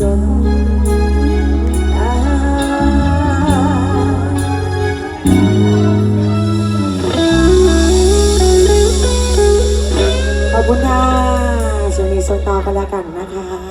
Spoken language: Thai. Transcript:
จนขอบคุณค่ะช่วงนี้โซต่อกันแล้วกันนะคะ